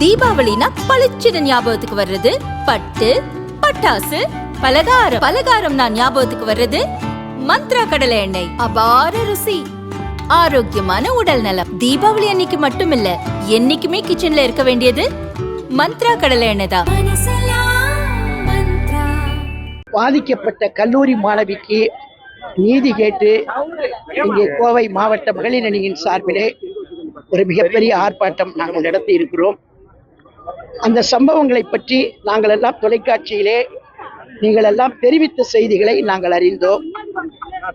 தீபாவளினா பளிச்சுன்னு ஞாபகத்துக்கு வர்றது. பட்டு பட்டாசு பலகாரம். பலகாரம் நான் ஞாபகத்துக்கு வர்றது. மந்த்ரா கடலை எண்ணெய். அபார ருசி. ஆரோக்கியமான உடல் நலம். தீபாவளி அன்னைக்கு மட்டும் இல்ல என்னைக்குமே கிச்சன்ல இருக்க வேண்டியது மந்த்ரா கடலை எண்ணெய் தான். பாதிக்கப்பட்ட கல்லூரி மாணவிக்கு நீதி கேட்டு இங்கே கோவை மாவட்ட மகளிர் அணியின் சார்பிலே ஒரு மிகப்பெரிய ஆர்ப்பாட்டம் நாங்கள் நடத்தி இருக்கிறோம். அந்த சம்பவங்களை பற்றி நாங்கள் எல்லாம் தொலைக்காட்சியிலே நீங்கள் எல்லாம் தெரிவித்த செய்திகளை நாங்கள் அறிந்தோம்.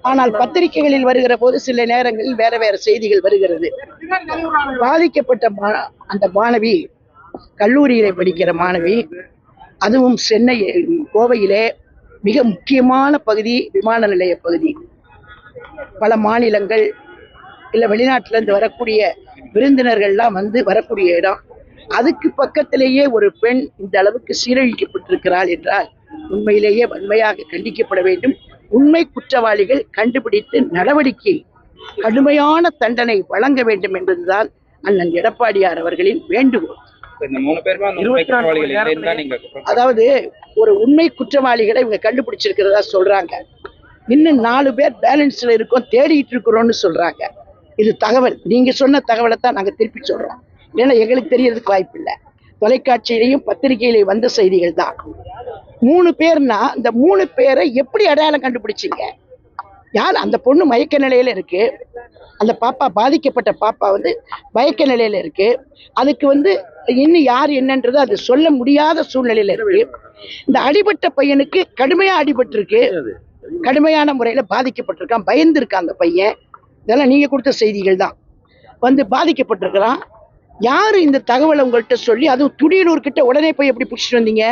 ஆனால் பத்திரிகைகளில் வருகிற போது சில நேரங்களில் வேற வேற செய்திகள் வருகிறது. பாதிக்கப்பட்ட மா- அந்த மாணவி கல்லூரியிலே படிக்கிற மாணவி அதுவும் சென்னை கோவையிலே மிக முக்கியமான பகுதி விமான நிலைய பகுதி. பல மாநிலங்கள் இல்லை வெளிநாட்டிலேருந்து வரக்கூடிய விருந்தினர்கள்லாம் வந்து வரக்கூடிய இடம். அதுக்கு பக்கத்திலேயே ஒரு பெண் இந்த அளவுக்கு சீரழிக்கப்பட்டிருக்கிறாள் என்றால் உண்மையிலேயே வன்மையாக கண்டிக்கப்பட வேண்டும். உண்மை குற்றவாளிகள் கண்டுபிடித்து நடவடிக்கை கடுமையான தண்டனை வழங்க வேண்டும் என்பதுதான் அண்ணன் எடப்பாடியார் அவர்களின் வேண்டுகோள். அதாவது ஒரு உண்மை குற்றவாளிகளை இவங்க கண்டுபிடிச்சிருக்கிறதா சொல்றாங்க. இன்னும் நாலு பேர் பேலன்ஸ்ல இருக்கோம் தேடிட்டு இருக்கிறோம்னு சொல்றாங்க. இது தகவல். நீங்க சொன்ன தகவலை தான் நாங்க திருப்பி சொல்றோம். ஏன்னா எங்களுக்கு தெரியறதுக்கு வாய்ப்பு இல்லை தொலைக்காட்சியிலையும் பத்திரிகையிலையும் வந்த செய்திகள் தான். மூணு பேர்னா இந்த மூணு பேரை எப்படி அடையாளம் கண்டுபிடிச்சீங்க? யார் அந்த பொண்ணு மயக்க நிலையில இருக்கு? அந்த பாப்பா பாதிக்கப்பட்ட பாப்பா வந்து மயக்க நிலையில இருக்கு. அதுக்கு வந்து இன்னும் யார் என்னன்றது அது சொல்ல முடியாத சூழ்நிலையில இருக்கு. இந்த அடிபட்ட பையனுக்கு கடுமையா அடிபட்டிருக்கு. கடுமையான முறையில பாதிக்கப்பட்டிருக்கான் பயந்துருக்கான் அந்த பையன். இதெல்லாம் நீங்க கொடுத்த செய்திகள் தான். வந்து பாதிக்கப்பட்டிருக்கிறான். யாரு இந்த தகவலை உங்கள்கிட்ட சொல்லி அதுவும் துடியலூர்கிட்ட உடனே போய் எப்படி பிடிச்சிட்டு வந்தீங்க?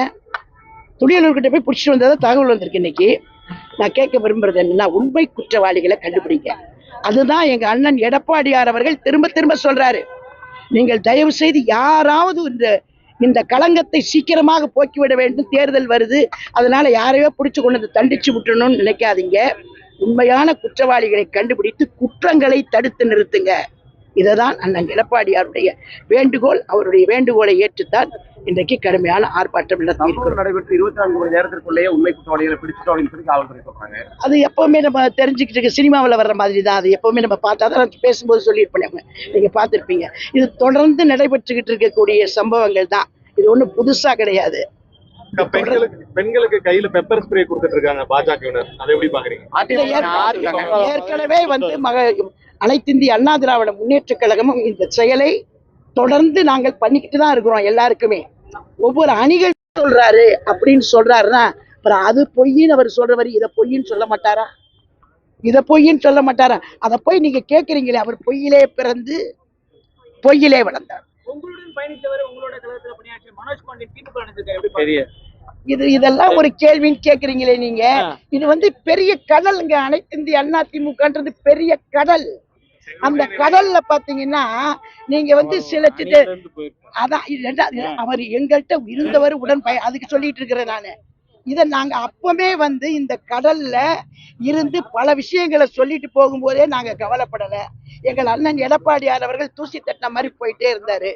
துடியலூர்கிட்ட போய் பிடிச்சிட்டு வந்ததா தகவல் வந்திருக்கு இன்னைக்கு. நான் கேட்க விரும்புறது என்னன்னா உண்மை குற்றவாளிகளை கண்டுபிடிங்க. அதுதான் எங்க அண்ணன் எடப்பாடியார் அவர்கள் திரும்ப திரும்ப சொல்றாரு. நீங்கள் தயவு செய்து யாராவது இந்த இந்த களங்கத்தை சீக்கிரமாக போக்கிவிட வேண்டும். தேர்தல் வருது. அதனால யாரையோ பிடிச்சு கொண்டு வந்து தண்டிச்சு விட்டுறணும்னு நினைக்காதீங்க. உண்மையான குற்றவாளிகளை கண்டுபிடித்து குற்றங்களை தடுத்து நிறுத்துங்க. இதுதான் அண்ணன் எடப்பாடியாருடைய வேண்டுகோள். அவருடைய வேண்டுகோளை ஏற்றுத்தான் இன்றைக்கு கடுமையான ஆர்ப்பாட்டம் நடத்தி சம்பவம் நடைபெற்று இருபத்தி நான்கு மணி நேரத்திற்குள்ளேயே உண்மை குற்றவாளிகளை பிடிச்சிட்டோம் சொல்லி காவல்துறை சொல்றாங்க. அது எப்பவுமே நம்ம தெரிஞ்சுக்கிட்டு இருக்க சினிமாவில் வர்ற மாதிரி தான் அது எப்பவுமே நம்ம பார்த்தா தான் பேசும்போது சொல்லியிருப்பேன் நீங்கள் பார்த்துருப்பீங்க. இது தொடர்ந்து நடைபெற்றுக்கிட்டு இருக்கக்கூடிய சம்பவங்கள் தான். இது ஒன்றும் புதுசா கிடையாது. பெண்களுக்கு பெண்களுக்கு கையில பெப்பர் ஸ்ப்ரே கொடுத்துட்டு இருக்காங்க பாஜகவினர். அதை எப்படி பாக்குறீங்க? இதை ஏற்க- ஏற்கனவே வந்து மக அனைத்து இந்திய அண்ணா திராவிட முன்னேற்ற கழகமும் இந்த செயலை தொடர்ந்து நாங்கள் பண்ணிக்கிட்டு தான் இருக்கிறோம் எல்லாருக்குமே. ஒவ்வொரு அணிகள் சொல்றாரு அப்படின்னு சொல்றாருன்னா அப்புறம் அது பொய்ன்னு அவர் சொல்றவர் இதை பொய்ன்னு சொல்ல மாட்டாரா? இதை பொய்ன்னு சொல்ல மாட்டாரா? அதை போய் நீங்க கேட்குறீங்களே அவர் பொய்யிலே பிறந்து பொய்யிலே வளர்ந்தார். இது இதெல்லாம் ஒரு கேள்வின்னு கேக்குறீங்களே நீங்க. இது வந்து பெரிய கடலுங்க அனைத்து இந்திய அண்ணா திமுகன்றது பெரிய கடல். அந்த கடல்ல பாத்தீங்கன்னா நீங்க வந்து சில அதான் அவர் எங்கள்கிட்ட இருந்தவர் உடன் பய அதுக்கு சொல்லிட்டு இருக்கிறேன் நானு. இத நாங்க அப்பவே வந்து இந்த கடல்ல இருந்து பல விஷயங்களை சொல்லிட்டு போகும்போதே நாங்க கவலைப்படல. எங்கள் அண்ணன் எடப்பாடியார் அவர்கள் தூசி தட்டின மாதிரி போயிட்டே இருந்தாரு.